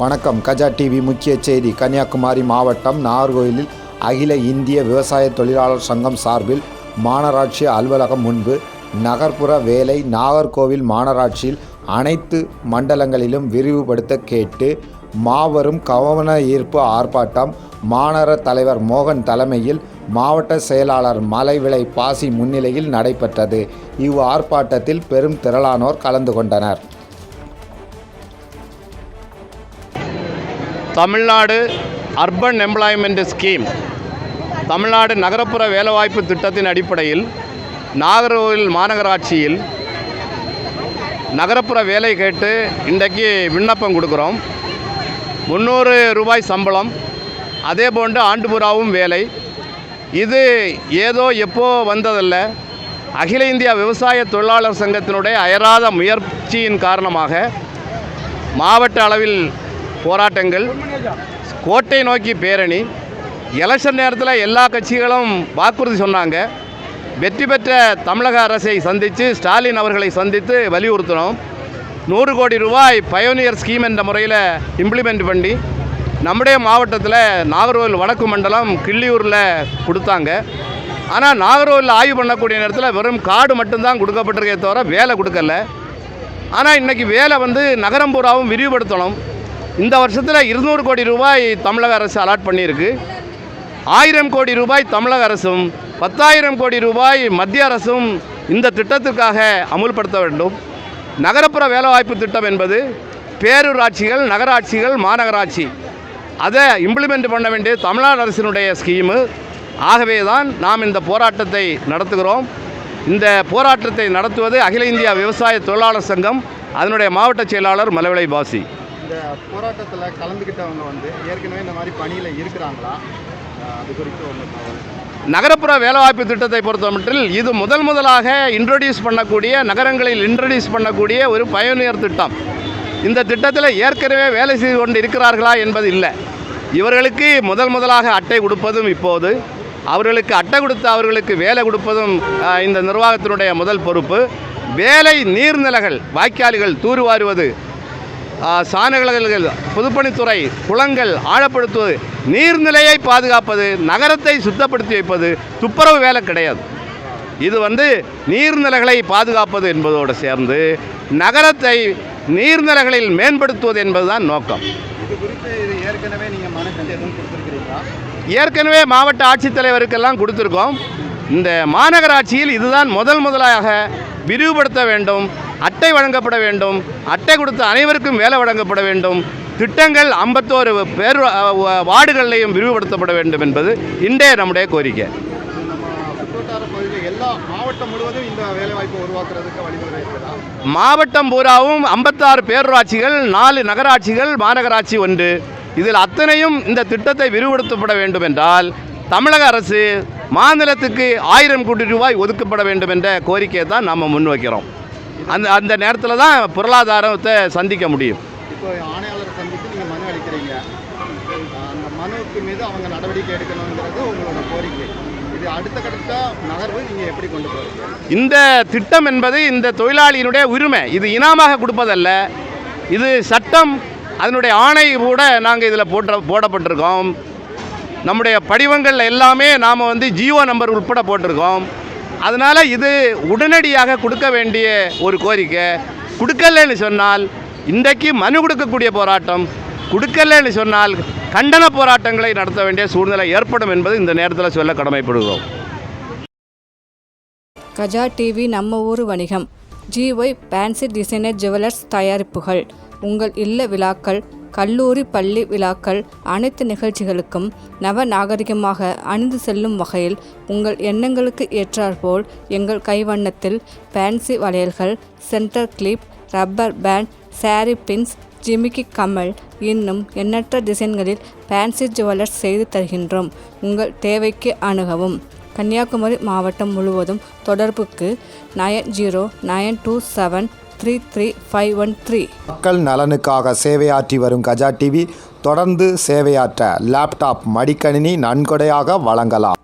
வணக்கம். கஜா டிவி முக்கிய செய்தி. கன்னியாகுமரி மாவட்டம் நாகர்கோயிலில் அகில இந்திய விவசாய தொழிலாளர் சங்கம் சார்பில் மாநகராட்சி அலுவலகம் முன்பு நகர்ப்புற வேலை நாகர்கோவில் மாநகராட்சியில் அனைத்து மண்டலங்களிலும் விரிவுபடுத்த கேட்டு மாபெரும் கவன ஈர்ப்பு ஆர்ப்பாட்டம் மாநகர தலைவர் மோகன் தலைமையில் மாவட்ட செயலாளர் மலைவிளை பாசி முன்னிலையில் நடைபெற்றது. இவ் ஆர்ப்பாட்டத்தில் பெரும் திரளானோர் கலந்து கொண்டனர். Tamil Nadu urban employment scheme Tamil Nadu நகரப்புற வேலைவாய்ப்பு திட்டத்தின் அடிப்படையில் நாகர்கோவில் மாநகராட்சியில் நகரப்புற வேலை கேட்டு இன்றைக்கு விண்ணப்பம் கொடுக்குறோம். முந்நூறு ரூபாய் சம்பளம் அதே போன்று ஆண்டுபுறாவும் வேலை. இது ஏதோ எப்போ வந்ததல்ல. அகில இந்திய விவசாய தொழிலாளர் சங்கத்தினுடைய அயராத முயற்சியின் காரணமாக மாவட்ட அளவில் போராட்டங்கள். கோட்டை நோக்கி பேரணி. எலெக்ஷன் நேரத்தில் எல்லா கட்சிகளும் வாக்குறுதி சொன்னாங்க. வெற்றி பெற்ற தமிழக அரசை சந்தித்து ஸ்டாலின் அவர்களை சந்தித்து வலியுறுத்தினோம். நூறு கோடி ரூபாய் பயோனியர் ஸ்கீம் என்ற முறையில் இம்ப்ளிமெண்ட் பண்ணி நம்முடைய மாவட்டத்தில் நாகர்கோவில் வடக்கு மண்டலம் கிள்ளியூரில் கொடுத்தாங்க. ஆனால் நாகர்கோவில் ஆய்வு பண்ணக்கூடிய நேரத்தில் வெறும் காடு மட்டும்தான் கொடுக்கப்பட்டிருக்கே தவிர வேலை கொடுக்கல. ஆனால் இன்றைக்கி வேலை வந்து நகரம் பூராவும் விரிவுபடுத்தணும். இந்த வருஷத்தில் இருநூறு கோடி ரூபாய் தமிழக அரசு அலாட் பண்ணியிருக்கு. ஆயிரம் கோடி ரூபாய் தமிழக அரசும் பத்தாயிரம் கோடி ரூபாய் மத்திய அரசும் இந்த திட்டத்திற்காக அமுல்படுத்த வேண்டும். நகரப்புற வேலைவாய்ப்பு திட்டம் என்பது பேரூராட்சிகள் நகராட்சிகள் மாநகராட்சி. அதை இம்ப்ளிமெண்ட் பண்ண வேண்டிய தமிழ்நாடு அரசினுடைய ஸ்கீமு ஆகவே தான் நாம் இந்த போராட்டத்தை நடத்துகிறோம். இந்த போராட்டத்தை நடத்துவது அகில இந்திய விவசாய தொழிலாளர் சங்கம் அதனுடைய மாவட்ட செயலாளர் மலவிளை பாசி. இந்த போராட்டத்தில் கலந்துக்கிட்டவங்க வந்து ஏற்கனவே இந்த மாதிரி பணியில் இருக்கிறாங்களா? அது குறித்து நகரப்புற வேலைவாய்ப்பு திட்டத்தை பொறுத்தமட்டில் இது முதல் முதலாக இன்ட்ரடியூஸ் பண்ணக்கூடிய நகரங்களில் இன்ட்ரடியூஸ் பண்ணக்கூடிய ஒரு பயனியர் திட்டம். இந்த திட்டத்தில் ஏற்கனவே வேலை செய்து கொண்டு இருக்கிறார்களா என்பது இல்லை. இவர்களுக்கு முதல் முதலாக அட்டை கொடுப்பதும் இப்போது அவர்களுக்கு அட்டை கொடுத்து அவர்களுக்கு வேலை கொடுப்பதும் இந்த நிர்வாகத்தினுடைய முதல் பொறுப்பு. வேலை நீர்நிலைகள் வாய்க்கால்கள் தூர்வாருவது ஆ, சாணகர்கள் பொதுப்பணித்துறை குளங்கள் ஆழப்படுத்துவது நீர்நிலையை பாதுகாப்பது நகரத்தை சுத்தப்படுத்தி வைப்பது துப்புரவு வேலை கிடையாது. இது வந்து நீர்நிலைகளை பாதுகாப்பது என்பதோடு சேர்ந்து நகரத்தை நீர்நிலைகளில் மேம்படுத்துவது என்பதுதான் நோக்கம். ஏற்கனவே மாவட்ட ஆட்சித்தலைவருக்கெல்லாம் கொடுத்துருக்கோம். இந்த மாநகராட்சியில் இதுதான் முதல் முதலாக விரிவுபடுத்த வேண்டும். அட்டை வழங்கப்பட வேண்டும். அட்டை கொடுத்த அனைவருக்கும் வேலை வழங்கப்பட வேண்டும். திட்டங்கள் ஐம்பத்தோரு பேர் வார்டுகளிலையும் விரிவுபடுத்தப்பட வேண்டும் என்பது இன்றைய நம்முடைய கோரிக்கை. மாவட்டம் பூராவும் ஐம்பத்தாறு பேரூராட்சிகள் நாலு நகராட்சிகள் மாநகராட்சி ஒன்று. இதில் அத்தனையும் இந்த திட்டத்தை விரிவுபடுத்தப்பட வேண்டும் என்றால் தமிழக அரசு மாநிலத்துக்கு ஆயிரம் கோடி ரூபாய் ஒதுக்கப்பட வேண்டும் என்ற கோரிக்கையை தான் நாம் முன்வைக்கிறோம். அந்த அந்த நேரத்தில் தான் பொருளாதாரத்தை சந்திக்க முடியும். இப்போ ஆணையாளரை சந்தித்து நீங்கள் மனு அளிக்கிறீங்க. அந்த மனுவுக்கு மீது அவங்க நடவடிக்கை எடுக்கணுங்கிறது உங்களோட கோரிக்கை. இது அடுத்த கட்ட நகர்வு நீங்கள் எப்படி கொண்டு போகிறீங்க இந்த திட்டம் என்பது இந்த தொழிலாளியினுடைய உரிமை. இது இனாமாக கொடுப்பதல்ல. இது சட்டம். அதனுடைய ஆணை கூட நாங்கள் இதில் போட்ட போடப்பட்டிருக்கோம். நம்முடைய படிவங்கள் எல்லாமே நாம் வந்து ஜியோ நம்பர் உட்பட போட்டிருக்கோம். அதனால் இது உடனடியாக கொடுக்க வேண்டிய ஒரு கோரிக்கை. கொடுக்கலன்னு சொன்னால் இன்றைக்கு மனு கொடுக்கக்கூடிய போராட்டம். கொடுக்கலன்னு சொன்னால் கண்டன போராட்டங்களை நடத்த வேண்டிய சூழ்நிலை ஏற்படும் என்பது இந்த நேரத்தில் சொல்ல கடமைப்படுகிறோம். கஜா டிவி நம்ம ஊர் வணிகம். ஜிஒய் ஃபேன்சி டிசைனர் ஜுவல்லர்ஸ் தயாரிப்புகள். உங்கள் இல்ல விழாக்கள் கல்லூரி பள்ளி விழாக்கள் அனைத்து நிகழ்ச்சிகளுக்கும் நவ நாகரிகமாக அணிந்து செல்லும் வகையில் உங்கள் எண்ணங்களுக்கு ஏற்றாற்போல் எங்கள் கைவண்ணத்தில் ஃபேன்சி வளையல்கள் centre clip rubber band sari pins ஜிமிக்கி கமல் இன்னும் எண்ணற்ற டிசைன்களில் ஃபேன்சி ஜுவல்லர்ஸ் செய்து தருகின்றோம். உங்கள் தேவைக்கு அணுகவும். கன்னியாகுமரி மாவட்டம் முழுவதும் தொடர்புக்கு nine zero nine two seven three three five one three மக்கள் நலனுக்காக சேவையாற்றி வரும் கஜா டிவி தொடர்ந்து சேவையாற்ற லேப்டாப் மடிக்கணினி நன்கொடையாக வழங்கலாம்.